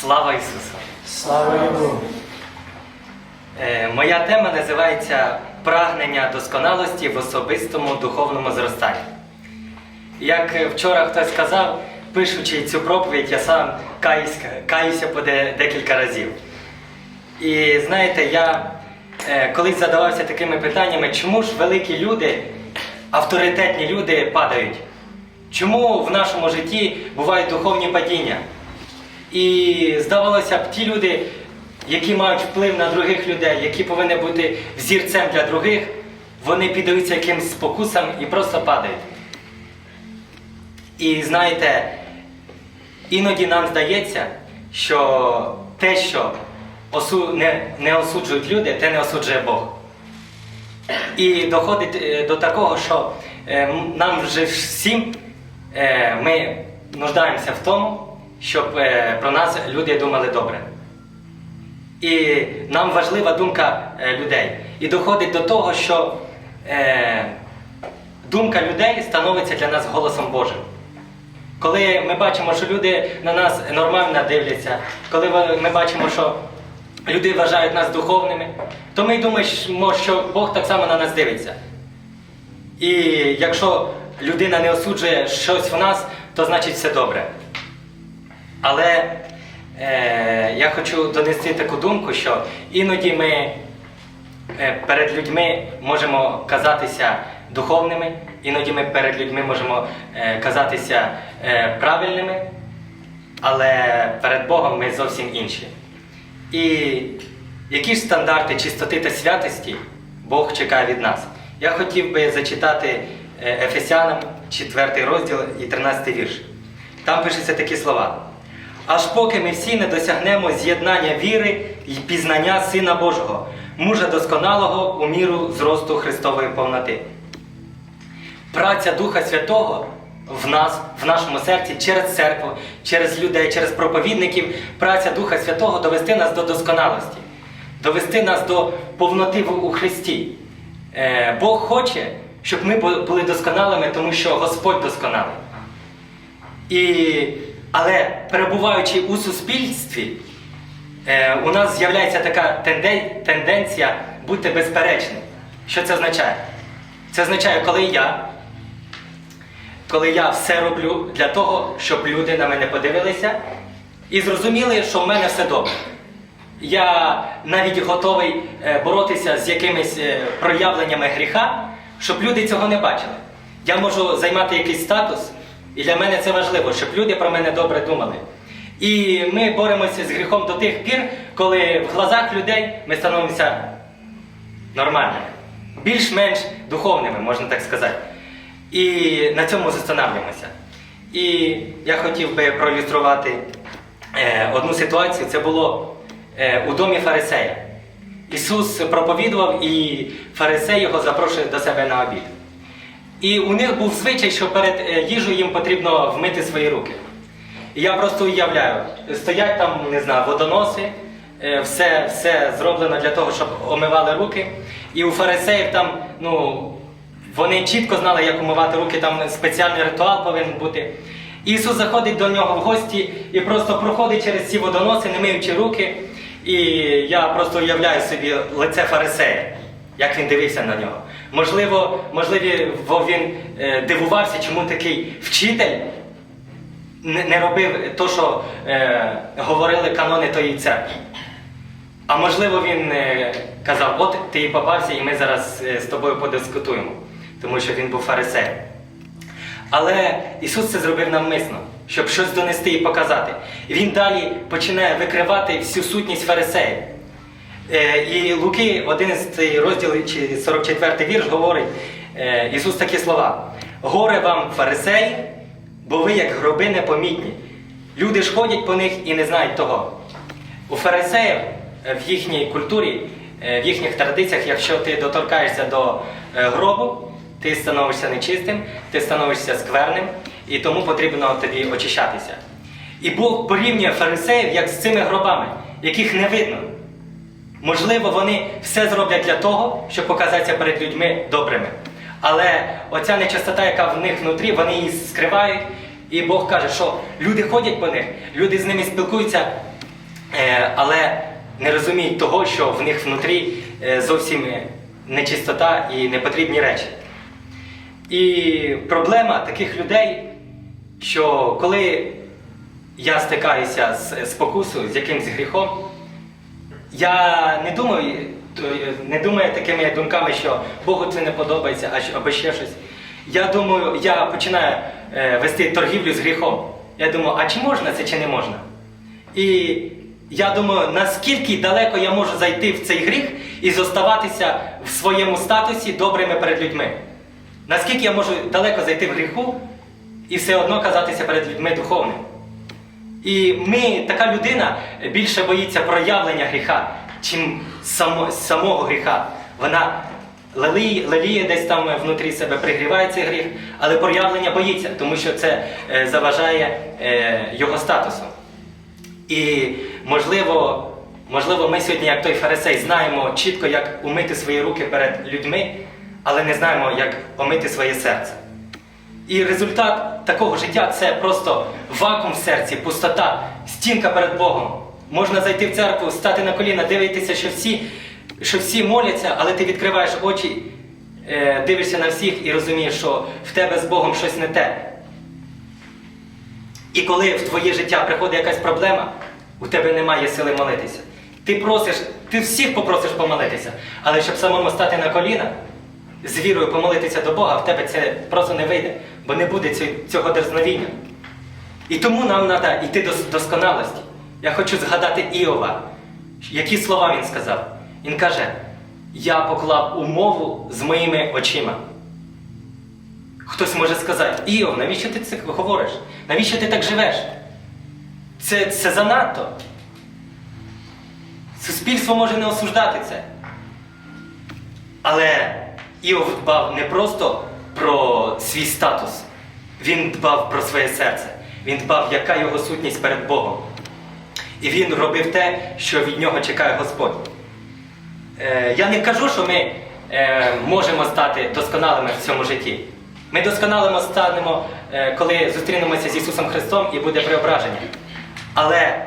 Слава Ісусу! Слава Йому! Е, Моя тема називається Прагнення досконалості в особистому духовному зростанні. Як вчора хтось сказав, пишучи цю проповідь, я сам каюсь, каюся по декілька разів. І знаєте, я е, колись задавався такими питаннями, чому ж великі люди, авторитетні люди падають? Чому в нашому житті бувають духовні падіння? І здавалося б, ті люди, які мають вплив на других людей, які повинні бути взірцем для других, вони піддаються якимсь спокусам і просто падають. І знаєте, іноді нам здається, що те, що не осуджують люди, те не осуджує Бог. І доходить е, до такого, що е, нам вже всім е, ми нуждаємося в тому, щоб е, про нас люди думали добре. І нам важлива думка е, людей. І доходить до того, що е, думка людей становиться для нас голосом Божим. Коли ми бачимо, що люди на нас нормально дивляться, коли ми бачимо, що люди вважають нас духовними, то ми думаємо, що Бог так само на нас дивиться. І якщо людина не осуджує щось в нас, то значить все добре. Але е, я хочу донести таку думку, що іноді ми е, перед людьми можемо казатися духовними, іноді ми перед людьми можемо е, казатися е, правильними, але перед Богом ми зовсім інші. І які ж стандарти чистоти та святості Бог чекає від нас? Я хотів би зачитати Ефесянам 4 розділ і 13 вірш. Там пишуться такі слова. Аж поки ми всі не досягнемо з'єднання віри і пізнання Сина Божого, мужа досконалого у міру зросту Христової повноти. Праця Духа Святого в нас, в нашому серці, через церкву, через людей, через проповідників, праця Духа Святого довести нас до досконалості, довести нас до повноти у Христі. Е, Бог хоче, щоб ми були досконалими, тому що Господь досконалий. І, але перебуваючи у суспільстві, е, у нас з'являється така тенденція бути безперечним. Що це означає? Це означає, коли я, коли я все роблю для того, щоб люди на мене подивилися і зрозуміли, що в мене все добре. Я навіть готовий е, боротися з якимись е, проявленнями гріха, щоб люди цього не бачили. Я можу займати якийсь статус, і для мене це важливо, щоб люди про мене добре думали. І ми боремося з гріхом до тих пір, коли в глазах людей ми становимося нормальними, більш-менш духовними, можна так сказати. І на цьому застанавлюємося. І я хотів би проілюструвати е, одну ситуацію. Це було е, у домі фарисея. Ісус проповідував, і фарисей його запрошує до себе на обід. І у них був звичай, що перед е, їжею їм потрібно вмити свої руки. І я просто уявляю, стоять там, не знаю, водоноси, е, все, все зроблено для того, щоб омивали руки. І у фарисеїв там, ну, вони чітко знали, як умивати руки, там спеціальний ритуал повинен бути. Ісус заходить до нього в гості і просто проходить через ці водоноси, не миючи руки. І я просто уявляю собі лице фарисея, як він дивився на нього. Можливо, можливо, він е, дивувався, чому такий вчитель не, робив то, що е, говорили канони тої церкви. А можливо, він е, казав, от ти і попався, і ми зараз з тобою подискутуємо, тому що він був фарисеєм. Але Ісус це зробив навмисно, щоб щось донести і показати. І Він далі починає викривати всю сутність фарисеїв. Е, І Луки, 11 розділ чи 44 вірш, говорить е, Ісус такі слова: Горе вам, фарисеї, бо ви як гроби непомітні. Люди ж ходять по них і не знають того. У фарисеїв е, в їхній культурі, в їхніх традиціях, якщо ти доторкаєшся до гробу, ти становишся нечистим, ти становишся скверним, і тому потрібно тобі очищатися. І Бог порівнює фарисеїв як з цими гробами, яких не видно. Можливо, вони все зроблять для того, щоб показатися перед людьми добрими. Але оця нечистота, яка в них внутрі, вони її скривають. І Бог каже, що люди ходять по них, люди з ними спілкуються, е, але не розуміють того, що в них внутрі е, зовсім нечистота і непотрібні речі. І проблема таких людей, що коли я стикаюся з спокусою, з якимсь гріхом, я не думаю, не думаю такими думками, що Богу це не подобається, або ще щось. Я думаю, я починаю е, вести торгівлю з гріхом. Я думаю, а чи можна це, чи не можна? І я думаю, наскільки далеко я можу зайти в цей гріх і зоставатися в своєму статусі добрими перед людьми. Наскільки я можу далеко зайти в гріху і все одно казатися перед людьми духовним. І ми, така людина більше боїться проявлення гріха, чим само, самого гріха. Вона леліє, леліє десь там внутрі себе, пригріває цей гріх, але проявлення боїться, тому що це е, заважає е, його статусу. І можливо, можливо, ми сьогодні, як той фарисей, знаємо чітко, як умити свої руки перед людьми, але не знаємо, як омити своє серце. І результат такого життя це просто вакуум в серці, пустота, стінка перед Богом. Можна зайти в церкву, стати на коліна, дивитися, що всі, що всі моляться, але ти відкриваєш очі, е, дивишся на всіх і розумієш, що в тебе з Богом щось не те. І коли в твоє життя приходить якась проблема, у тебе немає сили молитися. Ти просиш, ти всіх попросиш помолитися, але щоб самому стати на коліна, з вірою помолитися до Бога, в тебе це просто не вийде, бо не буде цього- дерзновіння. І тому нам треба йти до досконалості. Я хочу згадати Іова, які слова він сказав. Він каже: Я поклав умову з моїми очима. Хтось може сказати, Іов, навіщо ти це говориш? Навіщо ти так живеш? Це, це занадто. Суспільство може не осуждати це. Але Іов дбав не просто про свій статус, він дбав про своє серце. Він дбав, яка його сутність перед Богом. І він робив те, що від нього чекає Господь. Е, я не кажу, що ми е, можемо стати досконалими в цьому житті. Ми досконалимо станемо, е, коли зустрінемося з Ісусом Христом і буде преображення. Але,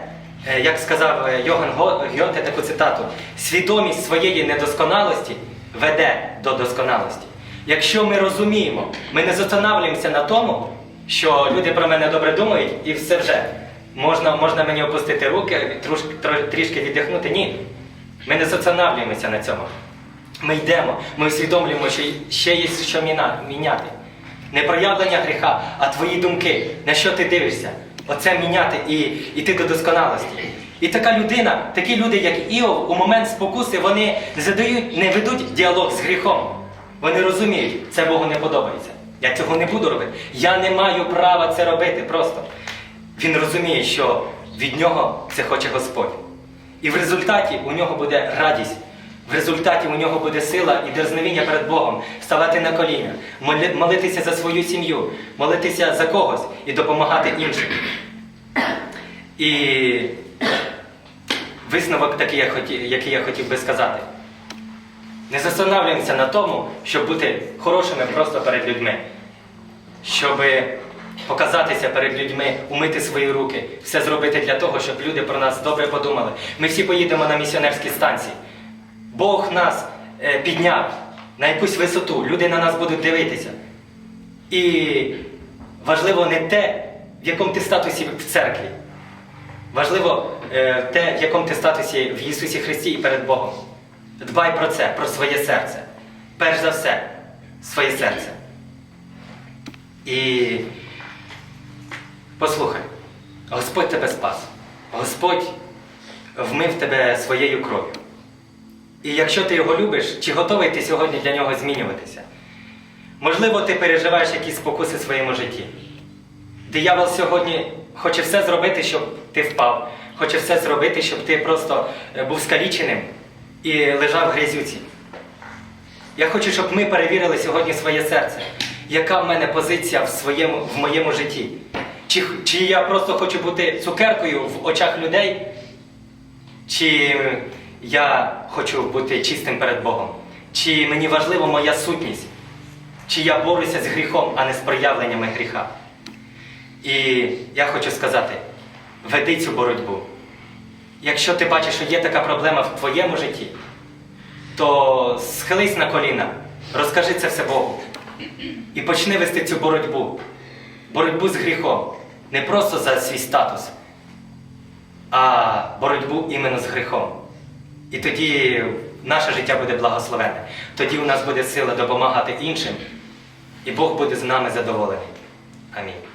е, як сказав е, Йоган Гьоте таку цитату, свідомість своєї недосконалості веде до досконалості. Якщо ми розуміємо, ми не зостанавлюємося на тому, що люди про мене добре думають, і все вже. Можна, можна мені опустити руки, трошки, тро- трішки віддихнути. Ні. Ми не зостанавлюємося на цьому. Ми йдемо, ми усвідомлюємо, що ще є що міняти. Не проявлення гріха, а твої думки, на що ти дивишся. Оце міняти і йти до досконалості. І така людина, такі люди, як Іов, у момент спокуси, вони не задають, не ведуть діалог з гріхом. Вони розуміють, це Богу не подобається. Я цього не буду робити. Я не маю права це робити просто. Він розуміє, що від нього це хоче Господь. І в результаті у нього буде радість, в результаті у нього буде сила і дерзновіння перед Богом, ставати на коліна, молитися за свою сім'ю, молитися за когось і допомагати іншим. І висновок такий, який я хотів би сказати. Не застанавлюємося на тому, щоб бути хорошими просто перед людьми, щоб показатися перед людьми, умити свої руки, все зробити для того, щоб люди про нас добре подумали. Ми всі поїдемо на місіонерські станції. Бог нас е, підняв на якусь висоту, люди на нас будуть дивитися. І важливо не те, в якому ти статусі в церкві. Важливо е, те, в якому ти статусі в Ісусі Христі і перед Богом. Дбай про це, про своє серце. Перш за все, своє серце. І послухай, Господь тебе спас. Господь вмив тебе своєю кров'ю. І якщо ти його любиш, чи готовий ти сьогодні для нього змінюватися? Можливо, ти переживаєш якісь спокуси в своєму житті. Диявол сьогодні хоче все зробити, щоб ти впав, хоче все зробити, щоб ти просто е, був скаліченим і лежав в грязюці. Я хочу, щоб ми перевірили сьогодні своє серце, яка в мене позиція в, своєму, в моєму житті. Чи, чи я просто хочу бути цукеркою в очах людей, чи я хочу бути чистим перед Богом, чи мені важлива моя сутність, чи я борюся з гріхом, а не з проявленнями гріха. І я хочу сказати: веди цю боротьбу. Якщо ти бачиш, що є така проблема в твоєму житті, то схились на коліна, розкажи це все Богу. І почни вести цю боротьбу. Боротьбу з гріхом. Не просто за свій статус, а боротьбу іменно з гріхом. І тоді наше життя буде благословенне. Тоді у нас буде сила допомагати іншим, і Бог буде з нами задоволений. Амінь.